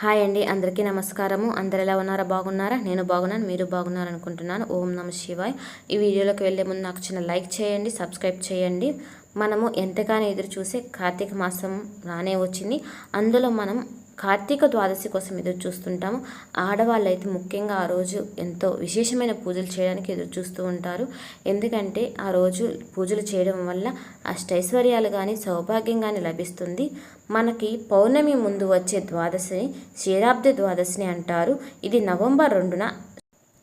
Hi అండి అందరికీ నమస్కారము. అందరు ఎలా ఉన్నారా? బాగున్నారా? నేను బాగున్నాను మీరు బాగున్నారు అనుకుంటున్నాను ఓం నమ శివాయ్. ఈ వీడియోలోకి వెళ్ళే ముందు నాకు చిన్న లైక్ చేయండి సబ్స్క్రైబ్ చేయండి. మనము ఎంతగానో ఎదురు చూసే కార్తీక మాసం రానే వచ్చింది. అందులో మనం కార్తీక ద్వాదశి కోసం ఎదురు చూస్తుంటాము. ఆడవాళ్ళు అయితే ముఖ్యంగా ఆ రోజు ఎంతో విశేషమైన పూజలు చేయడానికి ఎదురు చూస్తూ ఉంటారు. ఎందుకంటే ఆ రోజు పూజలు చేయడం వల్ల అష్టైశ్వర్యాలు కానీ సౌభాగ్యం కానీ లభిస్తుంది. మనకి పౌర్ణమి ముందు వచ్చే ద్వాదశిని క్షీరాబ్ది ద్వాదశిని అంటారు. ఇది నవంబర్ రెండున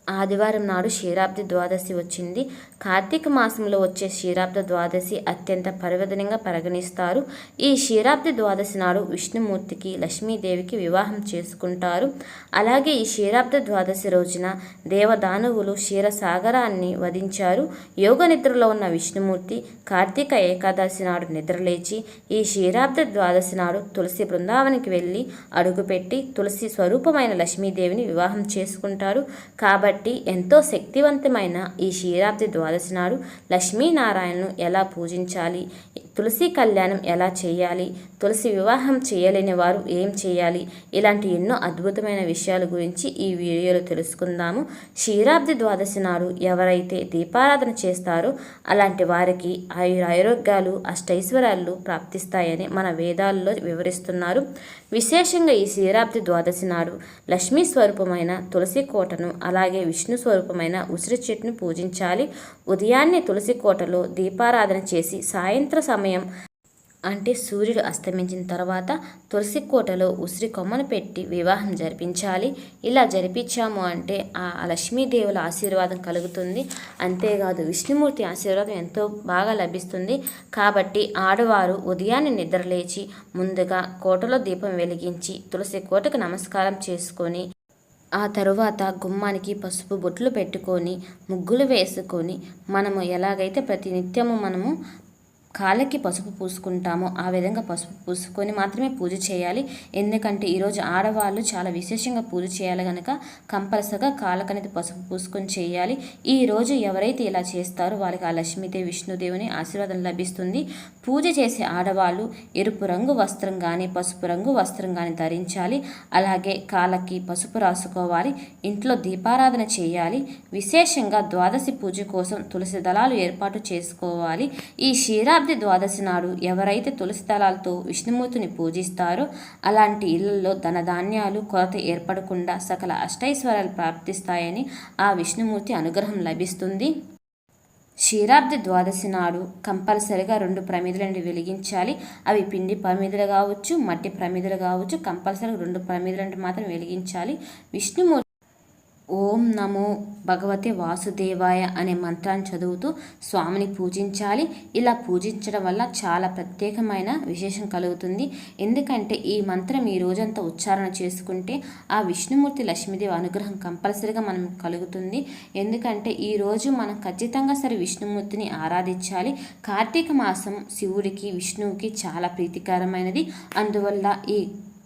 ఆదివారం నాడు క్షీరాబ్ది ద్వాదశి వచ్చింది. కార్తీక మాసంలో వచ్చే క్షీరాబ్ద ద్వాదశి అత్యంత పరివర్ధనంగా పరిగణిస్తారు. ఈ క్షీరాబ్ది ద్వాదశి నాడు విష్ణుమూర్తికి లక్ష్మీదేవికి వివాహం చేసుకుంటారు. అలాగే ఈ క్షీరాబ్ద ద్వాదశి రోజున దేవదానవులు క్షీరసాగరాన్ని వధించారు. యోగ నిద్రలో ఉన్న విష్ణుమూర్తి కార్తీక ఏకాదశి నాడు నిద్రలేచి ఈ క్షీరాబ్ద ద్వాదశి నాడు తులసి బృందావనికి వెళ్ళి అడుగుపెట్టి తులసి స్వరూపమైన లక్ష్మీదేవిని వివాహం చేసుకుంటారు. కాబట్టి కాబట్టి ఎంతో శక్తివంతమైన ఈ క్షీరాబ్ది ద్వాదశి నాడు లక్ష్మీనారాయణను ఎలా పూజించాలి? తులసి కళ్యాణం ఎలా చేయాలి? తులసి వివాహం చేయలేని వారు ఏం చేయాలి? ఇలాంటి ఎన్నో అద్భుతమైన విషయాల గురించి ఈ వీడియోలో తెలుసుకుందాము. క్షీరాబ్ది ద్వాదశి నాడు ఎవరైతే దీపారాధన చేస్తారో అలాంటి వారికి ఆయురారోగ్యాలు అష్టైశ్వర్యాలు ప్రాప్తిస్తాయని మన వేదాల్లో వివరిస్తున్నారు. విశేషంగా ఈ క్షీరాబ్ది ద్వాదశి నాడు లక్ష్మీ స్వరూపమైన తులసి కోటను అలాగే విష్ణు స్వరూపమైన ఉసిరి చెట్టును పూజించాలి. ఉదయాన్నే తులసి కోటలో దీపారాధన చేసి సాయంత్ర సమయం అంటే సూర్యుడు అస్తమించిన తర్వాత తులసి కోటలో ఉసిరి కొమ్మను పెట్టి వివాహం జరిపించాలి. ఇలా జరిపించాము అంటే ఆ లక్ష్మీదేవుల ఆశీర్వాదం కలుగుతుంది. అంతేకాదు విష్ణుమూర్తి ఆశీర్వాదం ఎంతో బాగా లభిస్తుంది. కాబట్టి ఆడవారు ఉదయాన్నే నిద్రలేచి ముందుగా కోటలో దీపం వెలిగించి తులసి కోటకు నమస్కారం చేసుకొని ఆ తరువాత గుమ్మానికి పసుపు బొట్లు పెట్టుకొని ముగ్గులు వేసుకొని మనము ఎలాగైతే ప్రతి నిత్యము మనము కాళ్ళకి పసుపు పూసుకుంటామో ఆ విధంగా పసుపు పూసుకొని మాత్రమే పూజ చేయాలి. ఎందుకంటే ఈరోజు ఆడవాళ్ళు చాలా విశేషంగా పూజ చేయాలి కనుక కంపల్సరిగా కాళ్ళకనేది పసుపు పూసుకొని చేయాలి. ఈ రోజు ఎవరైతే ఇలా చేస్తారో వాళ్ళకి ఆ లక్ష్మీదేవి విష్ణుదేవుని ఆశీర్వాదం లభిస్తుంది. పూజ చేసే ఆడవాళ్ళు ఎరుపు రంగు వస్త్రం కానీ పసుపు రంగు వస్త్రం కానీ ధరించాలి. అలాగే కాళ్ళకి పసుపు రాసుకోవాలి. ఇంట్లో దీపారాధన చేయాలి. విశేషంగా ద్వాదశి పూజ కోసం తులసి దళాలు ఏర్పాటు చేసుకోవాలి. ఈ క్షీరా శతాబ్ది ద్వాదశి నాడు ఎవరైతే తులసి దళాలతో విష్ణుమూర్తిని పూజిస్తారో అలాంటి ఇళ్ళలో ధనధాన్యాలు కొరత ఏర్పడకుండా సకల అష్టైశ్వర్యాలు ప్రాప్తిస్తాయని ఆ విష్ణుమూర్తి అనుగ్రహం లభిస్తుంది. క్షీరాబ్ది ద్వాదశి నాడు కంపల్సరిగా రెండు ప్రమిదలను వెలిగించాలి. అవి పిండి ప్రమిదలు కావచ్చు మట్టి ప్రమిదలు కావచ్చు కంపల్సరిగా రెండు ప్రమిదలను మాత్రం వెలిగించాలి. విష్ణుమూర్తి ఓం నమో భగవతే వాసుదేవాయ అనే మంత్రాన్ని చదువుతూ స్వామిని పూజించాలి. ఇలా పూజించడం వల్ల చాలా ప్రత్యేకమైన విశేషం కలుగుతుంది. ఎందుకంటే ఈ మంత్రం ఈ రోజంతా ఉచ్చారణ చేసుకుంటే ఆ విష్ణుమూర్తి లక్ష్మీదేవి అనుగ్రహం కంపల్సరిగా మనం కలుగుతుంది. ఎందుకంటే ఈరోజు మనం ఖచ్చితంగా సరే విష్ణుమూర్తిని ఆరాధించాలి. కార్తీక మాసం శివుడికి విష్ణువుకి చాలా ప్రీతికరమైనది. అందువల్ల ఈ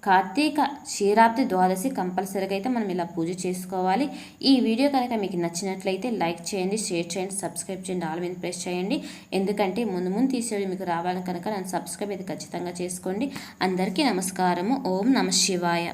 కార్తీక క్షీరాబ్ది ద్వాదశి కంపల్సరీగా అయితే మనం ఇలా పూజ చేసుకోవాలి. ఈ వీడియో కనుక మీకు నచ్చినట్లయితే లైక్ చేయండి షేర్ చేయండి సబ్స్క్రైబ్ చేయండి ఆల్ మీద ప్రెస్ చేయండి. ఎందుకంటే ముందు ముందు తీసేవి మీకు రావాలి కనుక నన్ను సబ్స్క్రైబ్ అయితే ఖచ్చితంగా చేసుకోండి. అందరికీ నమస్కారము. ఓం నమ శివాయ.